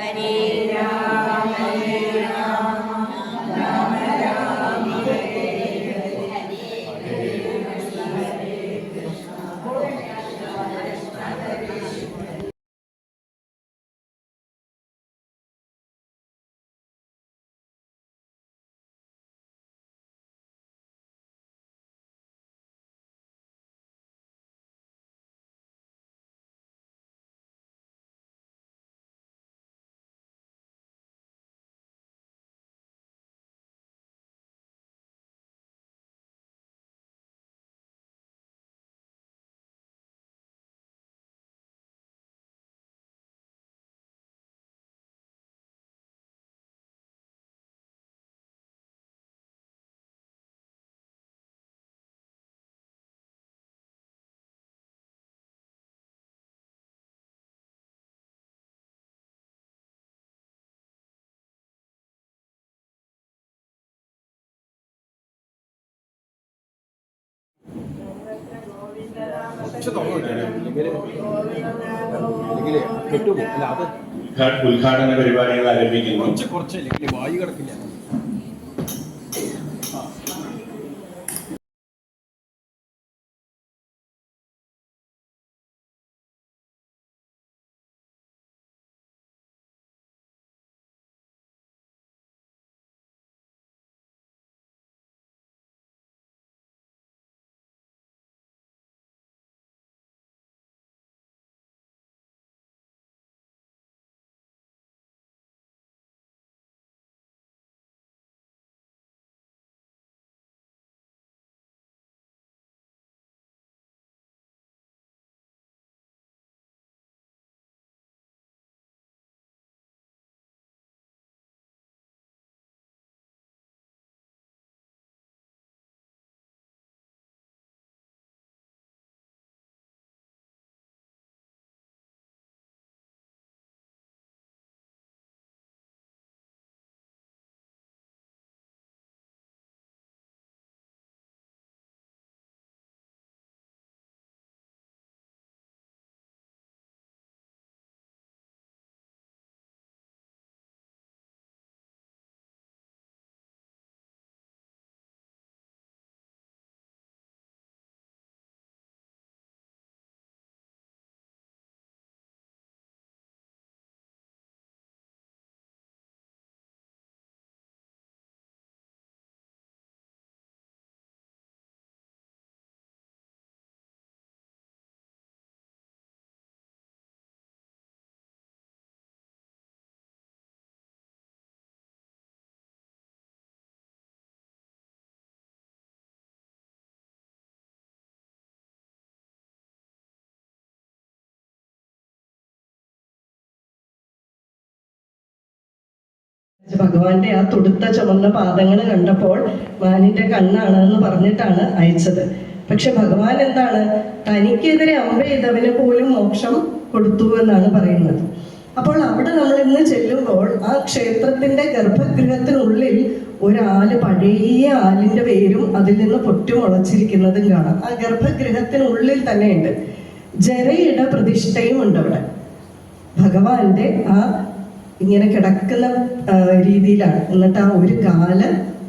കുറച്ച് ഉദ്ഘാടന പരിപാടികൾ ആരംഭിക്കുന്നു. കുറച്ച് കുറച്ച് വായു കിടക്കില്ല. ഭഗവാന്റെ ആ തുടുത്ത ചുമന്ന പാദങ്ങൾ കണ്ടപ്പോൾ മാനിന്റെ കണ്ണാണ് എന്ന് പറഞ്ഞിട്ടാണ് അയച്ചത്. പക്ഷെ ഭഗവാൻ എന്താണ്? തനിക്കെതിരെ അമ്പ ചെയ്തവന് പോലും മോക്ഷം കൊടുത്തു എന്നാണ് പറയുന്നത്. അപ്പോൾ അവിടെ നമ്മൾ ഇന്ന് ചെല്ലുമ്പോൾ ആ ക്ഷേത്രത്തിന്റെ ഗർഭഗൃഹത്തിനുള്ളിൽ ഒരാൽ പഴയ ആലിന്റെ വേരും അതിൽ നിന്ന് പൊട്ടി മുളച്ചിരിക്കുന്നതും കാണാം. ആ ഗർഭഗൃഹത്തിനുള്ളിൽ തന്നെയുണ്ട്. ജരയുടെ പ്രതിഷ്ഠയും ഉണ്ട് അവിടെ. ഭഗവാന്റെ ആ ഇങ്ങനെ കിടക്കുന്ന രീതിയിലാണ്. എന്നിട്ട് ആ ഒരു കാൽ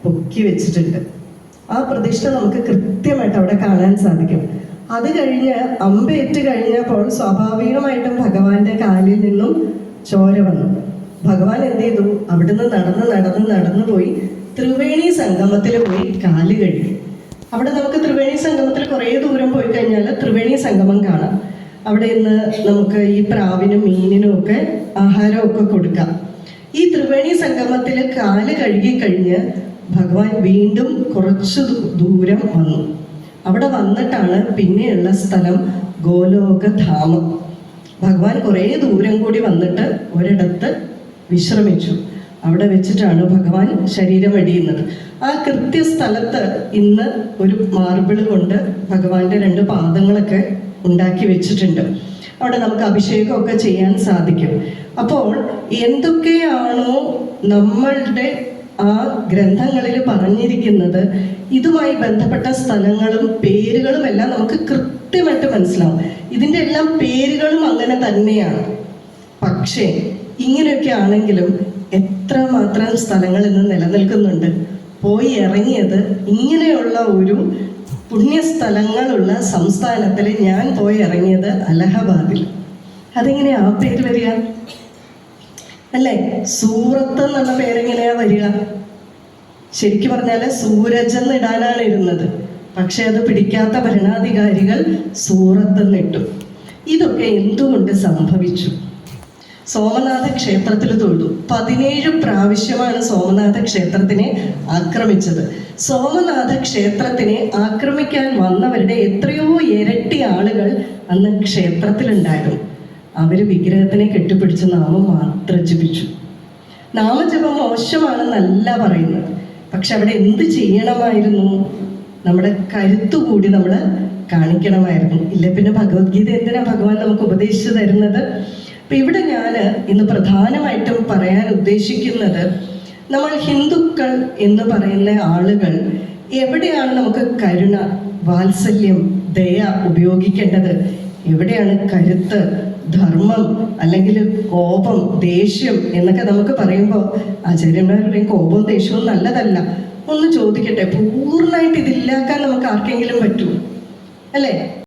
പൊക്കി വെച്ചിട്ടുണ്ട്. ആ പ്രതിഷ്ഠ നമുക്ക് കൃത്യമായിട്ട് അവിടെ കാണാൻ സാധിക്കും. അത് കഴിഞ്ഞ് അമ്പേറ്റ് കഴിഞ്ഞപ്പോൾ സ്വാഭാവികമായിട്ടും ഭഗവാന്റെ കാലിൽ നിന്നും ചോര വന്നു. ഭഗവാൻ എന്ത് ചെയ്തു? അവിടുന്ന് നടന്ന് നടന്ന് നടന്നു പോയി ത്രിവേണി സംഗമത്തിൽ പോയി കാൽ കഴുകി. അവിടെ നമുക്ക് ത്രിവേണി സംഗമത്തിൽ കുറേ ദൂരം പോയി കഴിഞ്ഞാൽ ത്രിവേണി സംഗമം കാണാം. അവിടെ ഇന്ന് നമുക്ക് ഈ പ്രാവിനും മീനിനും ഒക്കെ ആഹാരമൊക്കെ കൊടുക്കാം. ഈ ത്രിവേണി സംഗമത്തിൽ കാൽ കഴുകി കഴിഞ്ഞ് ഭഗവാൻ വീണ്ടും കുറച്ച് ദൂരം വന്നു. അവിടെ വന്നിട്ടാണ് പിന്നെയുള്ള സ്ഥലം ഗോലോകധാമം. ഭഗവാൻ കുറേ ദൂരം കൂടി വന്നിട്ട് ഒരിടത്ത് വിശ്രമിച്ചു. അവിടെ വെച്ചിട്ടാണ് ഭഗവാൻ ശരീരം അടിയുന്നത്. ആ കൃത്യ സ്ഥലത്ത് ഇന്ന് ഒരു മാർബിൾ കൊണ്ട് ഭഗവാന്റെ രണ്ട് പാദങ്ങളൊക്കെ ഉണ്ടാക്കി വെച്ചിട്ടുണ്ട്. അവിടെ നമുക്ക് അഭിഷേകമൊക്കെ ചെയ്യാൻ സാധിക്കും. അപ്പോൾ എന്തൊക്കെയാണോ നമ്മളുടെ ആ ഗ്രന്ഥങ്ങളിൽ പറഞ്ഞിരിക്കുന്നത് ഇതുമായി ബന്ധപ്പെട്ട സ്ഥലങ്ങളും പേരുകളും എല്ലാം നമുക്ക് കൃത്യമായിട്ട് മനസ്സിലാവും. ഇതിന്റെ എല്ലാം പേരുകളും അങ്ങനെ തന്നെയാണ്. പക്ഷേ ഇങ്ങനെയൊക്കെ ആണെങ്കിലും എത്ര മാത്രം സ്ഥലങ്ങൾ ഇന്ന് നിലനിൽക്കുന്നുണ്ട്. പോയി ഇറങ്ങിയത് ഇങ്ങനെയുള്ള ഒരു പുണ്യസ്ഥലങ്ങളുള്ള സംസ്ഥാനത്തിൽ ഞാൻ പോയി ഇറങ്ങിയത് അലഹബാദിൽ. അതെങ്ങനെയാ? ആ പേര് വരിക. അല്ലേ? സൂറത്ത് എന്നുള്ള പേരെങ്ങനെയാ വരിക? ശരിക്കും പറഞ്ഞാൽ സൂരജ് എന്ന് ഇടാനാണ് ഇരുന്നത് പക്ഷെ അത് പിടിക്കാത്ത ഭരണാധികാരികൾ സൂറത്ത് എന്നിട്ടു. ഇതൊക്കെ എന്തുകൊണ്ട് സംഭവിച്ചു? സോമനാഥ ക്ഷേത്രത്തിൽ തൊഴുതു പതിനേഴ് പ്രാവശ്യമാണ് സോമനാഥ ക്ഷേത്രത്തിനെ ആക്രമിച്ചത്. സോമനാഥ ക്ഷേത്രത്തിനെ ആക്രമിക്കാൻ വന്നവരുടെ എത്രയോ ഇരട്ടി ആളുകൾ അന്ന് ക്ഷേത്രത്തിലുണ്ടായിരുന്നു. അവർ വിഗ്രഹത്തിനെ കെട്ടിപ്പിടിച്ച് നാമം മാത്രം ജപിച്ചു നാമജപം മോശമാണെന്നല്ല പറയുന്നത്. പക്ഷെ അവിടെ എന്ത് ചെയ്യണമായിരുന്നു? നമ്മുടെ കരുത്തുകൂടി നമ്മൾ കാണിക്കണമായിരുന്നു. ഇല്ല പിന്നെ ഭഗവത്ഗീത എന്തിനാ ഭഗവാൻ നമുക്ക് ഉപദേശിച്ചു തരുന്നത്? അപ്പൊ ഇവിടെ ഞാൻ ഇന്ന് പ്രധാനമായിട്ടും പറയാൻ ഉദ്ദേശിക്കുന്നത് നമ്മൾ ഹിന്ദുക്കൾ എന്ന് പറയുന്ന ആളുകൾ എവിടെയാണ് നമുക്ക് കരുണ വാത്സല്യം ദയ ഉപയോഗിക്കേണ്ടത്? എവിടെയാണ് കരുത്ത് ധർമ്മം അല്ലെങ്കിൽ കോപം ദേഷ്യം എന്നൊക്കെ നമുക്ക് പറയുമ്പോൾ ആചാര്യന്മാരുടെയും കോപവും ദേഷ്യവും നല്ലതല്ല. ഒന്ന് ചോദിക്കട്ടെ പൂർണമായിട്ട് ഇതില്ലാക്കാൻ നമുക്ക് ആർക്കെങ്കിലും പറ്റുമോ അല്ലേ?